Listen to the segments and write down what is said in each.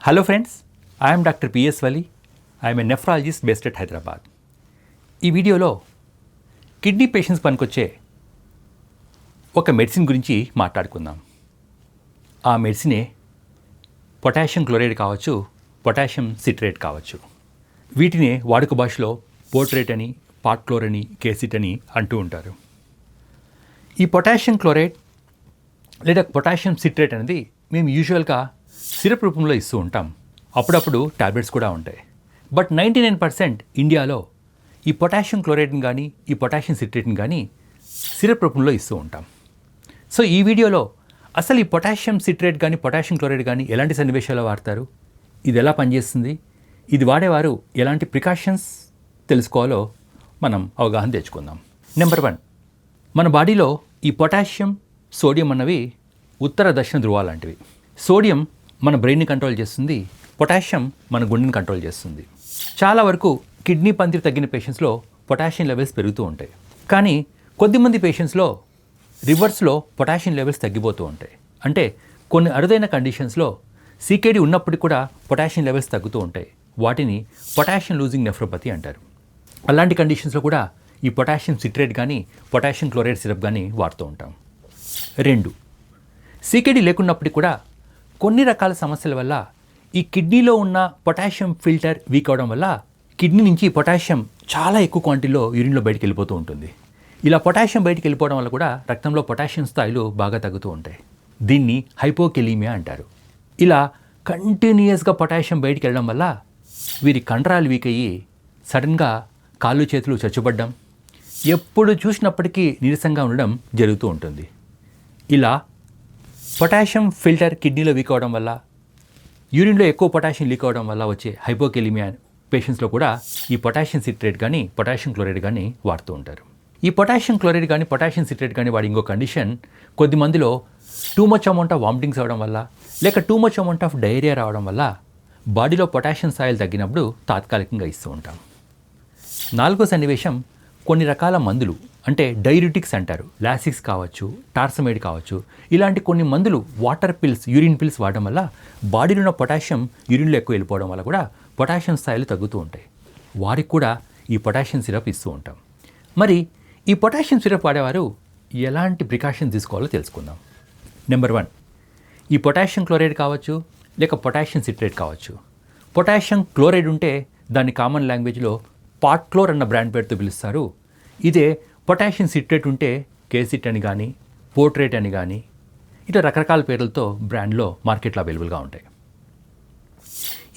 Hello friends I'm doctor P S Vali I'm a nephrologist based at Hyderabad ఈ వీడియోలో kidney patients పనికొచ్చే ఒక medicine గురించి మాట్లాడుకుందాం. ఆ మెడిసినే పొటాషియం క్లోరైడ్ కావచ్చు పొటాషియం సిట్రేట్ కావచ్చు. వీటినే వాడుక భాషలో పోర్ట్రేట్ అని పాట్క్లోర్ అని కేసిట్ అని అంటూ ఉంటారు. ఈ పొటాషియం క్లోరైడ్ లేదా పొటాషియం సిట్రేట్ అనేది మేము యూజువల్గా సిరప్ రూపంలో ఇస్తూ ఉంటాం. అప్పుడప్పుడు టాబ్లెట్స్ కూడా ఉంటాయి. బట్ నైంటీ నైన్ పర్సెంట్ ఇండియాలో ఈ పొటాషియం క్లోరైడ్ని కానీ ఈ పొటాషియం సిట్రేట్ని కానీ సిరప్ రూపంలో ఇస్తూ ఉంటాం. సో ఈ వీడియోలో అసలు ఈ పొటాషియం సిట్రేట్ కానీ పొటాషియం క్లోరైడ్ కానీ ఎలాంటి సన్నివేశాల్లో వాడతారు? ఇది ఎలా పనిచేస్తుంది? ఇది వాడేవారు ఎలాంటి ప్రికాషన్స్ తెలుసుకోవాలో మనం అవగాహన తెచ్చుకుందాం. నెంబర్ వన్ మన బాడీలో ఈ పొటాషియం సోడియం అన్నవి ఉత్తర దక్షిణ ధృవాలాంటివి సోడియం మన బ్రెయిన్ని కంట్రోల్ చేస్తుంది పొటాషియం మన గుండెని కంట్రోల్ చేస్తుంది. చాలా వరకు కిడ్నీ పందిరి తగ్గిన పేషెంట్స్లో పొటాషియం లెవెల్స్ పెరుగుతూ ఉంటాయి. కానీ కొద్దిమంది పేషెంట్స్లో రివర్స్లో పొటాషియం లెవెల్స్ తగ్గిపోతూ ఉంటాయి. అంటే కొన్ని అరుదైన కండిషన్స్లో సీకేడి ఉన్నప్పటికీ కూడా పొటాషియం లెవెల్స్ తగ్గుతూ ఉంటాయి. వాటిని పొటాషియం లూజింగ్ నెఫ్రోపతి అంటారు. అలాంటి కండిషన్స్లో కూడా ఈ పొటాషియం సిట్రేట్ కానీ పొటాషియం క్లోరైడ్ సిరప్ కానీ వాడుతూ ఉంటాం. రెండు సీకేడి లేకున్నప్పటికీ కూడా కొన్ని రకాల సమస్యల వల్ల ఈ కిడ్నీలో ఉన్న పొటాషియం ఫిల్టర్ వీక్ అవడం వల్ల కిడ్నీ నుంచి పొటాషియం చాలా ఎక్కువ క్వాంటిటీలో యూరిన్లో బయటికి వెళ్ళిపోతూ ఉంటుంది. ఇలా పొటాషియం బయటికి వెళ్ళిపోవడం వల్ల కూడా రక్తంలో పొటాషియం స్థాయిలు బాగా తగ్గుతూ ఉంటాయి. దీన్ని హైపోకెలీమియా అంటారు. ఇలా కంటిన్యూయస్గా పొటాషియం బయటికి వెళ్ళడం వల్ల వీరి కండరాలు వీక్ అయ్యి సడన్గా కాళ్ళు చేతులు చచ్చుపడ్డం ఎప్పుడు చూసినప్పటికీ నీరసంగా ఉండడం జరుగుతూ ఉంటుంది. ఇలా పొటాషియం ఫిల్టర్ కిడ్నీలో వీక్ అవడం వల్ల యూరిన్లో ఎక్కువ పొటాషియం లీక్ అవడం వల్ల వచ్చే హైపోకెలిమియా పేషెంట్స్లో కూడా ఈ పొటాషియం సిట్రేట్ కానీ పొటాషియం క్లోరైడ్ కానీ వాడుతూ ఉంటారు. ఈ పొటాషియం క్లోరైడ్ కానీ పొటాషియం సిట్రేట్ కానీ వాడి ఇంకో కండిషన్ కొద్ది మందిలో too much amount of vomitings అవడం వల్ల లేక too much amount of diarrhoea రావడం వల్ల బాడీలో పొటాషియం స్థాయిలు తగ్గినప్పుడు తాత్కాలికంగా ఇస్తూ ఉంటాం. నాలుగో సన్నివేశం కొన్ని రకాల మందులు అంటే డైరిటిక్స్ అంటారు. లాసిక్స్ కావచ్చు టార్సమైడ్ కావచ్చు ఇలాంటి కొన్ని మందులు వాటర్ పిల్స్ యూరిన్ పిల్స్ వాడడం వల్ల బాడీలో ఉన్న పొటాషియం యూరిన్లో ఎక్కువ వెళ్ళిపోవడం వల్ల కూడా పొటాషియం స్థాయిలు తగ్గుతూ ఉంటాయి. వారికి కూడా ఈ పొటాషియం సిరప్ ఇస్తూ ఉంటాం. మరి ఈ పొటాషియం సిరప్ వాడేవారు ఎలాంటి ప్రికాషన్ తీసుకోవాలో తెలుసుకుందాం. నెంబర్ వన్ ఈ పొటాషియం క్లోరైడ్ కావచ్చు లేక పొటాషియం సిట్రేట్ కావచ్చు. పొటాషియం క్లోరైడ్ ఉంటే దాన్ని కామన్ లాంగ్వేజ్లో పాట్క్లోర్ అన్న బ్రాండ్ పేరుతో పిలుస్తారు. ఇదే పొటాషియం సిట్రేట్ ఉంటే కేసిట్ అని కానీ పోర్ట్రేట్ అని కానీ ఇట్లా రకరకాల పేర్లతో బ్రాండ్లో మార్కెట్లో అవైలబుల్గా ఉంటాయి.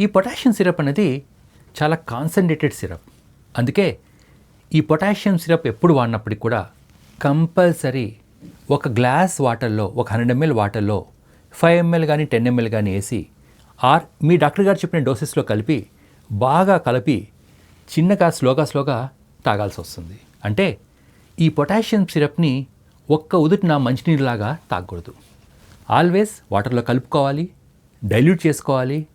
ఈ పొటాషియం సిరప్ అనేది చాలా కాన్సన్ట్రేటెడ్ సిరప్. అందుకే ఈ పొటాషియం సిరప్ ఎప్పుడు వాడినప్పటికి కూడా కంపల్సరీ ఒక గ్లాస్ వాటర్లో ఒక హండ్రెడ్ ఎంఎల్ వాటర్లో ఫైవ్ ఎంఎల్ కానీ టెన్ ఎంఎల్ కానీ వేసి ఆర్ మీ డాక్టర్ గారు చెప్పిన డోసెస్లో కలిపి బాగా కలిపి చిన్నగా స్లోగా స్లోగా తాగాల్సి వస్తుంది. అంటే ఈ పొటాషియం సిరప్ని ఒక్క ఉదుటిన మంచినీరులాగా తాగకూడదు. ఆల్వేస్ వాటర్లో కలుపుకోవాలి డైల్యూట్ చేసుకోవాలి.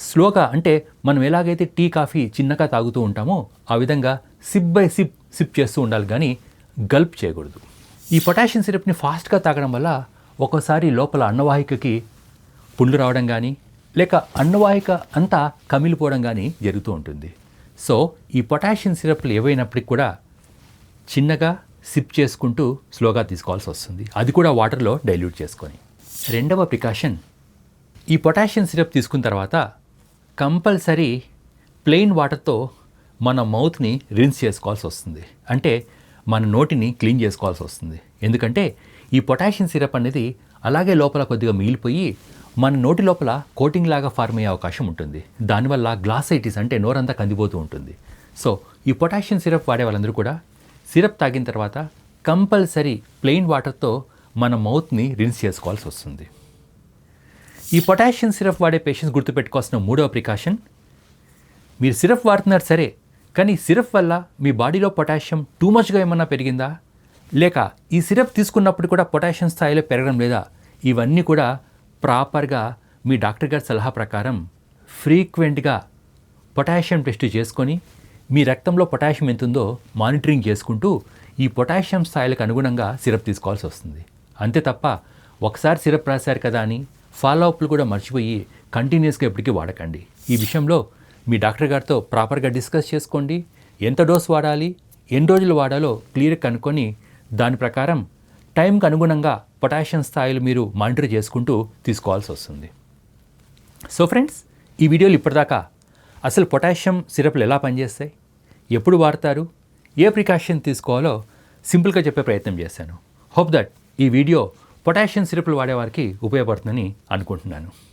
స్లోగా అంటే మనం ఎలాగైతే టీ కాఫీ చిన్నగా తాగుతూ ఉంటామో ఆ విధంగా సిప్ బై సిప్ సిప్ చేస్తూ ఉండాలి కానీ గల్ప్ చేయకూడదు. ఈ పొటాషియం సిరప్ని ఫాస్ట్గా తాగడం వల్ల ఒక్కోసారి లోపల అన్నవాహికకి పుండ్లు రావడం కానీ లేక అన్నవాహిక అంతా కమిలిపోవడం కానీ జరుగుతూ ఉంటుంది. సో ఈ పొటాషియం సిరప్లు ఏవైనప్పటికి కూడా చిన్నగా సిప్ చేసుకుంటూ స్లోగా తీసుకోవాల్సి వస్తుంది. అది కూడా వాటర్లో డైల్యూట్ చేసుకొని. రెండవ ప్రికాషన్ ఈ పొటాషియం సిరప్ తీసుకున్న తర్వాత కంపల్సరీ ప్లెయిన్ వాటర్తో మన మౌత్ని రిన్స్ చేసుకోవాల్సి వస్తుంది. అంటే మన నోటిని క్లీన్ చేసుకోవాల్సి వస్తుంది. ఎందుకంటే ఈ పొటాషియం సిరప్ అనేది అలాగే లోపల కొద్దిగా మిగిలిపోయి మన నోటి లోపల కోటింగ్ లాగా ఫార్మ్ అయ్యే అవకాశం ఉంటుంది. దానివల్ల గ్లాసైటిస్ అంటే నోరంతా కందిపోతూ ఉంటుంది. సో ఈ పొటాషియం సిరప్ వాడే వాళ్ళందరూ కూడా సిరప్ తాగిన తర్వాత కంపల్సరీ ప్లెయిన్ వాటర్తో మన మౌత్ని రిన్స్ చేసుకోవాల్సి వస్తుంది. ఈ పొటాషియం సిరప్ వాడే పేషెంట్స్ గుర్తుపెట్టుకోవాల్సిన మూడవ ప్రికాషన్ మీరు సిరప్ వాడుతున్నారు సరే కానీ సిరప్ వల్ల మీ బాడీలో పొటాషియం టూ మచ్గా ఏమన్నా పెరిగిందా? లేక ఈ సిరప్ తీసుకున్నప్పుడు కూడా పొటాషియం స్థాయిలో పెరగడం లేదా? ఇవన్నీ కూడా ప్రాపర్గా మీ డాక్టర్ గారి సలహా ప్రకారం ఫ్రీక్వెంట్గా పొటాషియం టెస్ట్ చేసుకొని మీ రక్తంలో పొటాషియం ఎంత ఉందో మానిటరింగ్ చేసుకుంటూ ఈ పొటాషియం స్థాయిలకు అనుగుణంగా సిరప్ తీసుకోవాల్సి వస్తుంది. అంతే తప్ప ఒకసారి సిరప్ రాశారు కదా అని ఫాలో అప్లు కూడా మర్చిపోయి కంటిన్యూస్గా ఎప్పటికీ వాడకండి. ఈ విషయంలో మీ డాక్టర్ గారితో ప్రాపర్గా డిస్కస్ చేసుకోండి. ఎంత డోస్ వాడాలి ఎన్ని రోజులు వాడాలో క్లియర్ కనుక్కొని దాని ప్రకారం టైంకి అనుగుణంగా పొటాషియం స్థాయిలు మీరు మానిటర్ చేసుకుంటూ తీసుకోవాల్సి వస్తుంది. సో ఫ్రెండ్స్ ఈ వీడియోలు ఇప్పటిదాకా. అసలు పొటాషియం సిరప్లు ఎలా పనిచేస్తాయి? ఎప్పుడు వాడతారు? ఏ ప్రికాషన్ తీసుకోవాలో సింపుల్గా చెప్పే ప్రయత్నం చేశాను. హోప్ దట్ ఈ వీడియో పొటాషియం సిరప్లు వాడేవారికి ఉపయోగపడుతుందని అనుకుంటున్నాను.